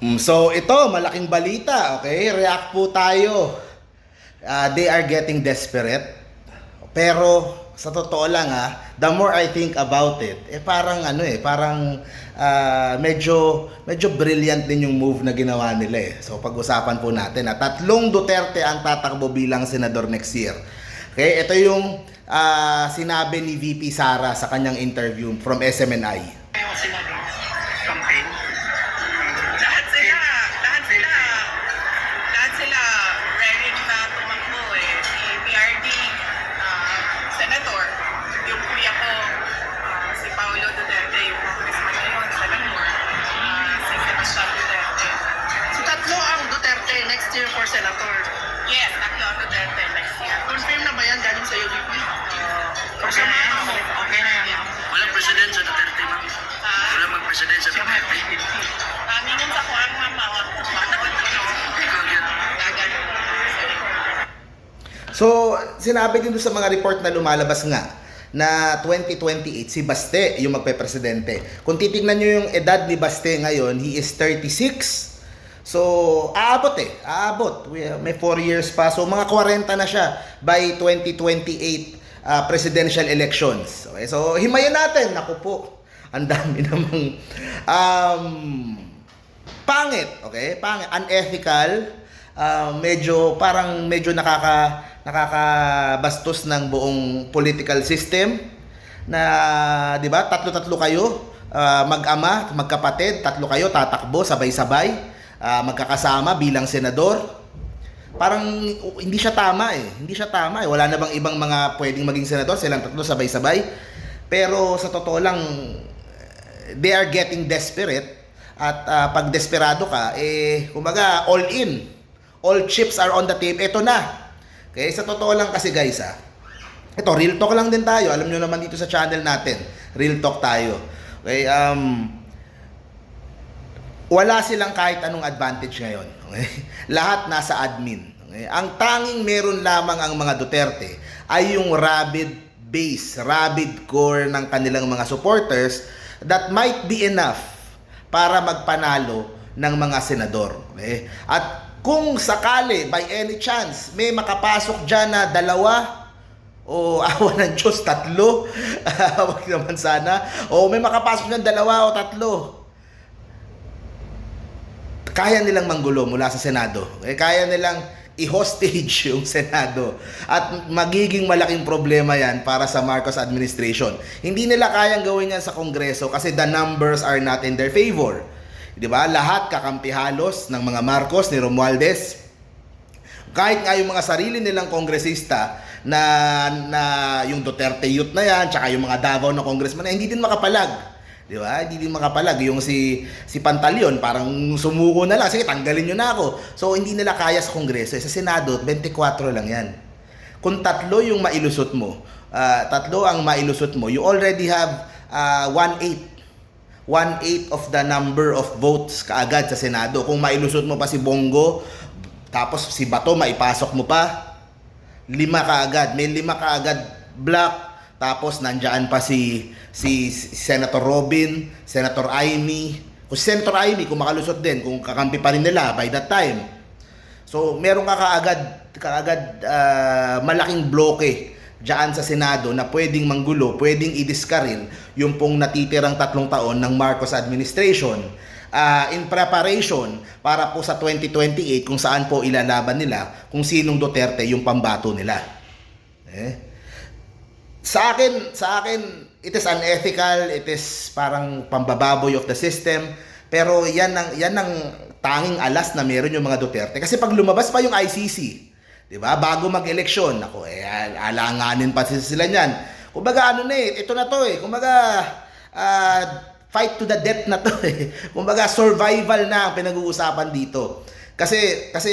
Mm, So ito, malaking balita, okay? React po tayo. Ah, they are getting desperate. Pero sa totoo lang ah, the more I think about it, eh parang ano eh, parang ah, medyo medyo brilliant din yung move na ginawa nila eh. So pag-usapan po natin na tatlong Duterte ang tatakbo bilang senador next year. Okay, ito yung ah, sinabi ni VP Sara sa kanyang interview from SMNI. Mag-president sa kuang mama, makon, Ikaw yan. Gagan. So, sinabi din sa mga report na lumalabas nga na 2028 si Baste yung magpe-presidente. Kung titingnan nyo yung edad ni Baste ngayon, he is 36. So, aabot eh. Aabot. We- May 4 years pa. So, mga 40 na siya by 2028 uh, presidential elections. Okay? So, himayan natin. Naku po. Ang dami namang um, pangit, okay? Pangit, unethical, ah, medyo parang medyo nakaka nakakabastos ng buong political system na 'di ba? Tatlo-tatlo kayo, ah, mag-ama, magkapatid, tatlo kayo tatakbo sabay-sabay, ah, magkakasama bilang senador. Parang hindi siya tama eh. Hindi siya tama eh. Wala na bang ibang mga pwedeng maging senador, silang tatlo sabay-sabay. Pero sa totoo lang, they are getting desperate at ah, pag desperado ka eh kumbaga all in all chips are on the table ito na okay sa totoo lang kasi guys ah ito real talk lang din tayo alam nyo naman dito sa channel natin real talk tayo okay um wala silang kahit anong advantage ngayon. Okay? Lahat nasa admin. Okay? Ang tanging meron lamang ang mga Duterte ay yung rabid base, rabid core ng kanilang mga supporters that might be enough para magpanalo ng mga senador. Okay? At kung sakali, by any chance, may makapasok dyan na dalawa o awa ng Diyos, tatlo. Wag naman sana. O may makapasok dyan dalawa o tatlo kaya nilang manggulo mula sa Senado. Eh, kaya nilang i-hostage yung Senado. At magiging malaking problema yan para sa Marcos administration. Hindi nila kayang gawin yan sa Kongreso kasi the numbers are not in their favor. Di ba? Lahat kakampi halos ng mga Marcos ni Romualdez. Kahit nga yung mga sarili nilang kongresista na, na yung Duterte youth na yan, tsaka yung mga Davao na congressman na hindi din makapalag. Di ba? Hindi din makapalag. Yung si, si Pantaleon, parang sumuko na lang. Sige, tanggalin nyo na ako. So, hindi nila kaya sa Kongreso. Eh, Sa Senado, 24 lang yan. Kung tatlo yung mailusot mo, ah, tatlo ang mailusot mo, you already have uh, 1-8. 1-8 of the number of votes kaagad sa Senado. Kung mailusot mo pa si Bongo, tapos si Bato, maipasok mo pa, lima kaagad. May lima kaagad black, tapos nandiyan pa si si Senator Robin, Senator Amy. Kung Senator Amy, kung makalusot din, kung kakampi pa rin nila by that time. So, meron ka kaagad, kaagad ah, malaking bloke diyan sa Senado na pwedeng manggulo, pwedeng idiskaril yung pong natitirang tatlong taon ng Marcos administration ah, in preparation para po sa 2028 kung saan po ilalaban nila kung sinong Duterte yung pambato nila. Eh? Sa akin, sa akin, it is unethical, it is parang pambababoy of the system, pero yan ang, yan ang tanging alas na meron yung mga Duterte. Kasi pag lumabas pa yung ICC, di ba, bago mag-eleksyon, ako, eh, alanganin pa sila niyan. Kumbaga, ano na eh, ito na to eh, kumbaga, ah, fight to the death na to eh. Kumbaga, survival na ang pinag-uusapan dito. Kasi, kasi,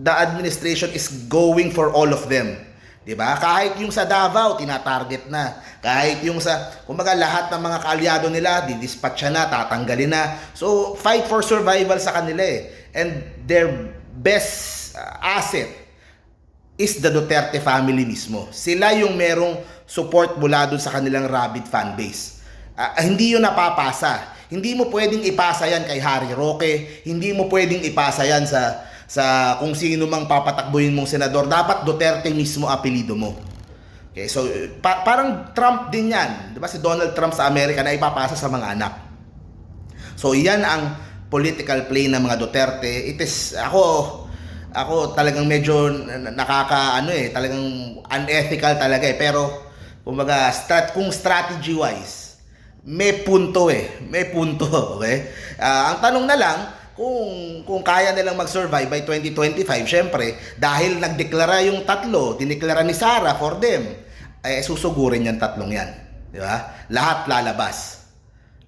the administration is going for all of them. 'Di ba? Kahit yung sa Davao tinatarget na. Kahit yung sa kumbaga lahat ng mga kaalyado nila didispatch na, tatanggalin na. So fight for survival sa kanila eh. And their best uh, asset is the Duterte family mismo. Sila yung merong support mula dun sa kanilang rabid fan base. Ah, hindi yun napapasa. Hindi mo pwedeng ipasa yan kay Harry Roque, hindi mo pwedeng ipasa yan sa sa kung sino mang papatakbuhin mong senador. Dapat Duterte mismo apelido mo. Okay, so pa- parang Trump din yan. 'Di ba si Donald Trump sa Amerika na ipapasa sa mga anak. So yan ang political play ng mga Duterte. It is ako ako talagang medyo na- nakaka ano eh, talagang unethical talaga eh. Pero kumbaga strat kung strategy wise, may punto eh. May punto, okay? Ah, ang tanong na lang kung kung kaya nilang mag-survive by 2025, syempre, dahil nagdeklara yung tatlo, dineklara ni Sara for them, eh susugurin yan tatlong yan. Di ba? Lahat lalabas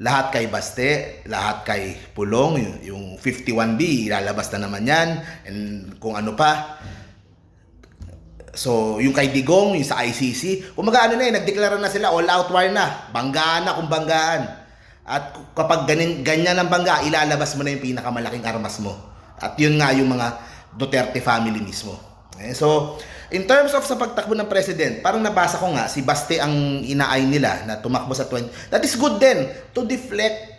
lahat kay Baste, lahat kay Pulong, yung, yung 51B, ilalabas na naman yan, and kung ano pa. So, yung kay Digong, yung sa ICC, kumaga ano na eh, nagdeklara na sila, all out war na, banggaan na kung banggaan. At kapag ganin, ganyan ang bangga, ilalabas mo na yung pinakamalaking armas mo. At yun nga yung mga Duterte family mismo. Okay? So, in terms of sa pagtakbo ng president, parang nabasa ko nga, si Baste ang inaay nila na tumakbo sa 20. That is good din to deflect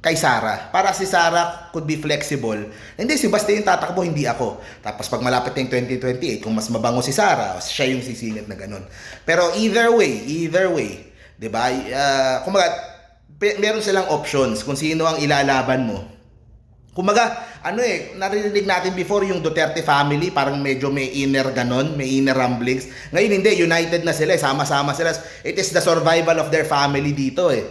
kay Sara. Para si Sara could be flexible. Hindi, si Baste yung tatakbo, hindi ako. Tapos pag malapit na yung 2028, kung mas mabango si Sara, siya yung sisingit na ganun. Pero either way, either way, di ba? Uh, kumaga, pe- meron silang options kung sino ang ilalaban mo. Kumaga, ano eh, naririnig natin before yung Duterte family, parang medyo may inner ganon, may inner rumblings. Ngayon hindi, united na sila, eh, sama-sama sila. It is the survival of their family dito eh.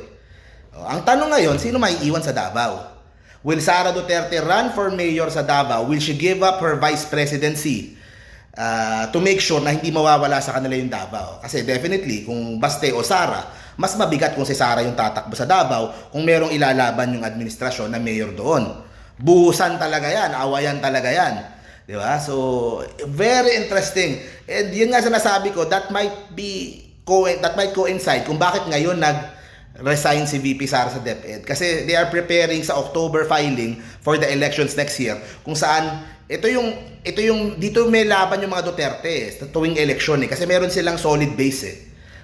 Ang tanong ngayon, sino may iwan sa Davao? Will Sara Duterte run for mayor sa Davao? Will she give up her vice presidency uh, to make sure na hindi mawawala sa kanila yung Davao? Kasi definitely, kung Baste o Sara, mas mabigat kung si Sara yung tatakbo sa Davao kung merong ilalaban yung administrasyon na mayor doon. Buhusan talaga yan, awayan talaga yan. Di ba? So, very interesting. And yun nga sinasabi ko, that might be, co- that might coincide kung bakit ngayon nag, resign si VP Sara sa DepEd kasi they are preparing sa October filing for the elections next year kung saan ito yung ito yung dito may laban yung mga Duterte eh, sa tuwing election eh kasi meron silang solid base eh.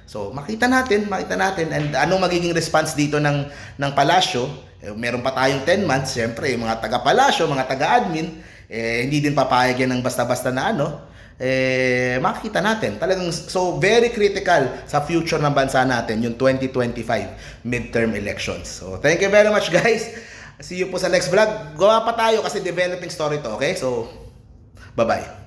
So makita natin, makita natin and anong magiging response dito ng ng palasyo. Eh, meron pa tayong 10 months, syempre, yung mga taga palasyo, mga taga-admin, eh, hindi din papayag yan ng basta-basta na ano eh, makikita natin. Talagang, so very critical sa future ng bansa natin, yung 2025 midterm elections. So, thank you very much guys. See you po sa next vlog. Gawa pa tayo kasi developing story to, okay? So, bye-bye.